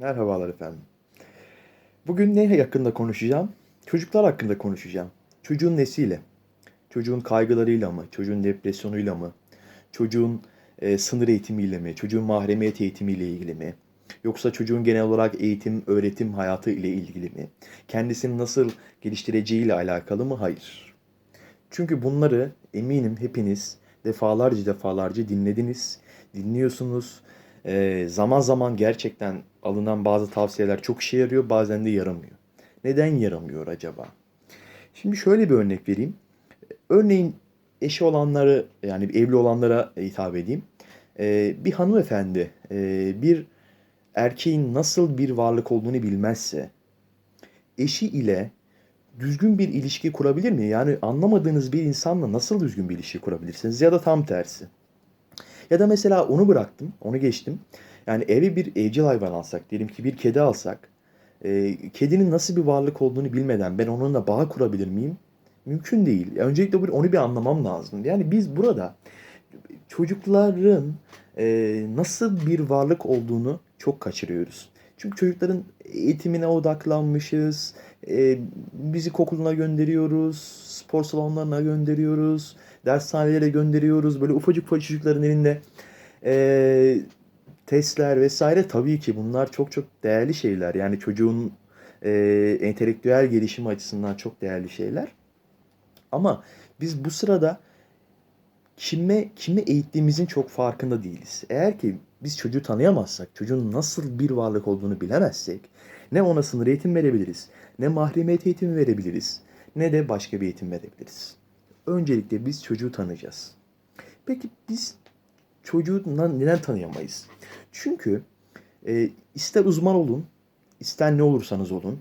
Merhabalar efendim. Bugün ne hakkında konuşacağım? Çocuklar hakkında konuşacağım. Çocuğun nesiyle? Çocuğun kaygılarıyla mı? Çocuğun depresyonuyla mı? Çocuğun e, sınır eğitimiyle mi? Çocuğun mahremiyet eğitimiyle ilgili mi? Yoksa çocuğun genel olarak eğitim, öğretim hayatı ile ilgili mi? Kendisini nasıl geliştireceğiyle alakalı mı? Hayır. Çünkü bunları eminim hepiniz defalarca defalarca dinlediniz, dinliyorsunuz. Ee, zaman zaman gerçekten alınan bazı tavsiyeler çok işe yarıyor, bazen de yaramıyor. Neden yaramıyor acaba? Şimdi şöyle bir örnek vereyim. Örneğin eşi olanları yani evli olanlara hitap edeyim. Ee, bir hanımefendi e, bir erkeğin nasıl bir varlık olduğunu bilmezse eşi ile düzgün bir ilişki kurabilir mi? Yani anlamadığınız bir insanla nasıl düzgün bir ilişki kurabilirsiniz? Ya da tam tersi. Ya da mesela onu bıraktım, onu geçtim. Yani eve bir evcil hayvan alsak, diyelim ki bir kedi alsak, e, kedinin nasıl bir varlık olduğunu bilmeden ben onunla bağ kurabilir miyim? Mümkün değil. Öncelikle onu bir anlamam lazım. Yani biz burada çocukların e, nasıl bir varlık olduğunu çok kaçırıyoruz. Çünkü çocukların eğitimine odaklanmışız. E, bizi okuluna gönderiyoruz. Spor salonlarına gönderiyoruz. Dershanelere gönderiyoruz. Böyle ufacık ufacık çocukların elinde e, testler vesaire. Tabii ki bunlar çok çok değerli şeyler. Yani çocuğun e, entelektüel gelişimi açısından çok değerli şeyler. Ama biz bu sırada kime kimi eğittiğimizin çok farkında değiliz. Eğer ki biz çocuğu tanıyamazsak, çocuğun nasıl bir varlık olduğunu bilemezsek, ne ona sınır eğitim verebiliriz, ne mahremiyet eğitimi verebiliriz, ne de başka bir eğitim verebiliriz. Öncelikle biz çocuğu tanıyacağız. Peki biz çocuğu neden tanıyamayız? Çünkü e, ister uzman olun, ister ne olursanız olun,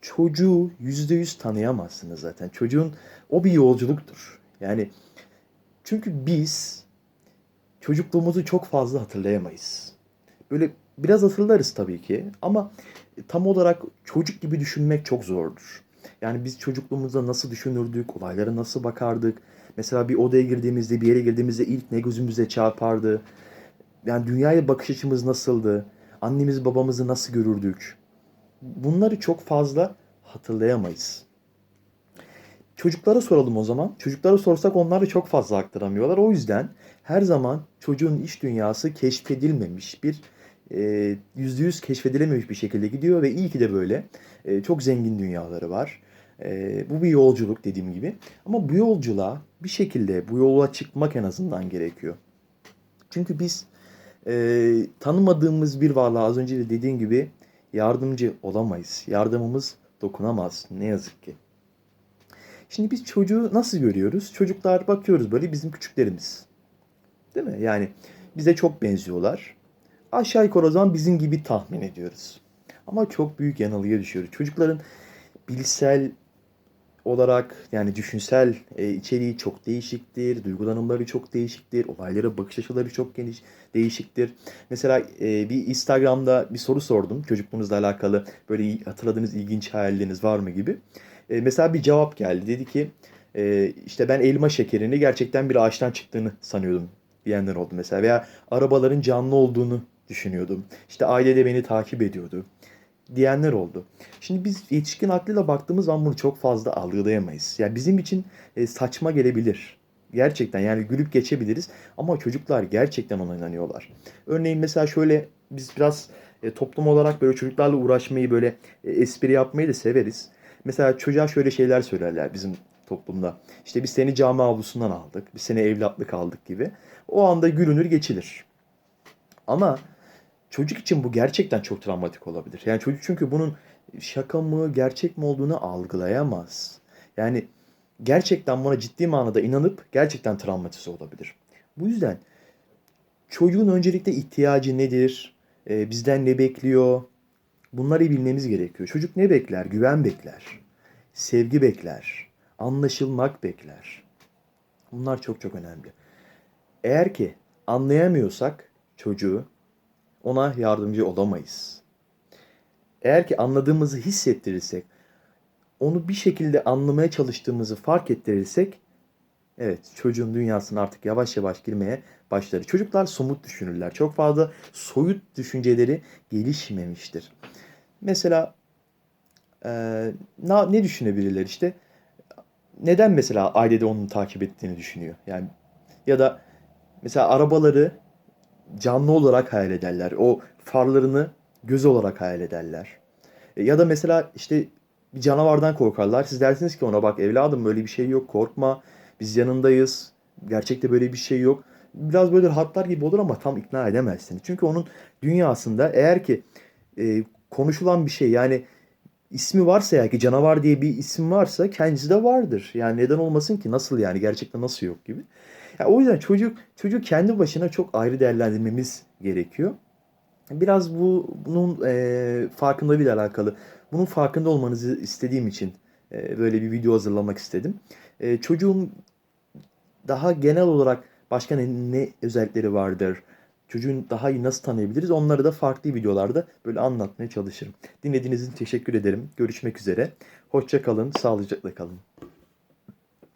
çocuğu yüzde yüz tanıyamazsınız zaten. Çocuğun o bir yolculuktur. Yani çünkü biz çocukluğumuzu çok fazla hatırlayamayız. Böyle biraz hatırlarız tabii ki ama tam olarak çocuk gibi düşünmek çok zordur. Yani biz çocukluğumuzda nasıl düşünürdük, olaylara nasıl bakardık. Mesela bir odaya girdiğimizde, bir yere girdiğimizde ilk ne gözümüze çarpardı. Yani dünyaya bakış açımız nasıldı? Annemizi babamızı nasıl görürdük? Bunları çok fazla hatırlayamayız. Çocuklara soralım o zaman. Çocuklara sorsak onlar da çok fazla aktaramıyorlar. O yüzden her zaman çocuğun iç dünyası keşfedilmemiş bir e, yüzde yüz keşfedilememiş bir şekilde gidiyor ve iyi ki de böyle. E, çok zengin dünyaları var. E, bu bir yolculuk dediğim gibi. Ama bu yolculuğa bir şekilde bu yola çıkmak en azından gerekiyor. Çünkü biz e, tanımadığımız bir varlığa az önce de dediğim gibi yardımcı olamayız. Yardımımız dokunamaz ne yazık ki. Şimdi biz çocuğu nasıl görüyoruz? Çocuklar bakıyoruz böyle bizim küçüklerimiz. Değil mi? Yani bize çok benziyorlar. Aşağı yukarı o zaman bizim gibi tahmin ediyoruz. Ama çok büyük yanılgıya düşüyoruz. Çocukların bilsel olarak yani düşünsel e, içeriği çok değişiktir, duygulanımları çok değişiktir, olaylara bakış açıları çok geniş değişiktir. Mesela e, bir Instagram'da bir soru sordum çocukluğunuzla alakalı böyle hatırladığınız ilginç hayalleriniz var mı gibi. E, mesela bir cevap geldi. Dedi ki işte ben elma şekerini gerçekten bir ağaçtan çıktığını sanıyordum diyenler oldu mesela. Veya arabaların canlı olduğunu düşünüyordum. İşte aile de beni takip ediyordu diyenler oldu. Şimdi biz yetişkin aklıyla baktığımız zaman bunu çok fazla algılayamayız. Yani bizim için e, saçma gelebilir. Gerçekten yani gülüp geçebiliriz ama çocuklar gerçekten ona inanıyorlar. Örneğin mesela şöyle biz biraz e, toplum olarak böyle çocuklarla uğraşmayı böyle e, espri yapmayı da severiz. Mesela çocuğa şöyle şeyler söylerler bizim toplumda. İşte biz seni cami avlusundan aldık, biz seni evlatlık aldık gibi. O anda gülünür geçilir. Ama çocuk için bu gerçekten çok travmatik olabilir. Yani çocuk çünkü bunun şaka mı, gerçek mi olduğunu algılayamaz. Yani gerçekten buna ciddi manada inanıp gerçekten travmatize olabilir. Bu yüzden çocuğun öncelikle ihtiyacı nedir? Ee, bizden ne bekliyor? Bunları bilmemiz gerekiyor. Çocuk ne bekler? Güven bekler. Sevgi bekler. Anlaşılmak bekler. Bunlar çok çok önemli. Eğer ki anlayamıyorsak çocuğu ona yardımcı olamayız. Eğer ki anladığımızı hissettirirsek, onu bir şekilde anlamaya çalıştığımızı fark ettirirsek, evet çocuğun dünyasına artık yavaş yavaş girmeye başları. Çocuklar somut düşünürler. Çok fazla soyut düşünceleri gelişmemiştir. Mesela e, na- ne düşünebilirler işte? Neden mesela ailede onu takip ettiğini düşünüyor? Yani ya da mesela arabaları canlı olarak hayal ederler. O farlarını göz olarak hayal ederler. E, Ya da mesela işte bir canavardan korkarlar. Siz dersiniz ki ona bak evladım böyle bir şey yok korkma. Biz yanındayız. Gerçekte böyle bir şey yok. Biraz böyle rahatlar gibi olur ama tam ikna edemezsiniz. Çünkü onun dünyasında eğer ki e, konuşulan bir şey yani ismi varsa eğer ki canavar diye bir isim varsa kendisi de vardır. Yani neden olmasın ki? Nasıl yani? Gerçekten nasıl yok gibi. Ya o yüzden çocuk çocuk kendi başına çok ayrı değerlendirmemiz gerekiyor. Biraz bu bunun e, farkındalığıyla alakalı. Bunun farkında olmanızı istediğim için e, böyle bir video hazırlamak istedim. E, çocuğun daha genel olarak başka ne, ne özellikleri vardır? Çocuğun daha iyi nasıl tanıyabiliriz? Onları da farklı videolarda böyle anlatmaya çalışırım. Dinlediğiniz için teşekkür ederim. Görüşmek üzere. Hoşça kalın, sağlıcakla kalın.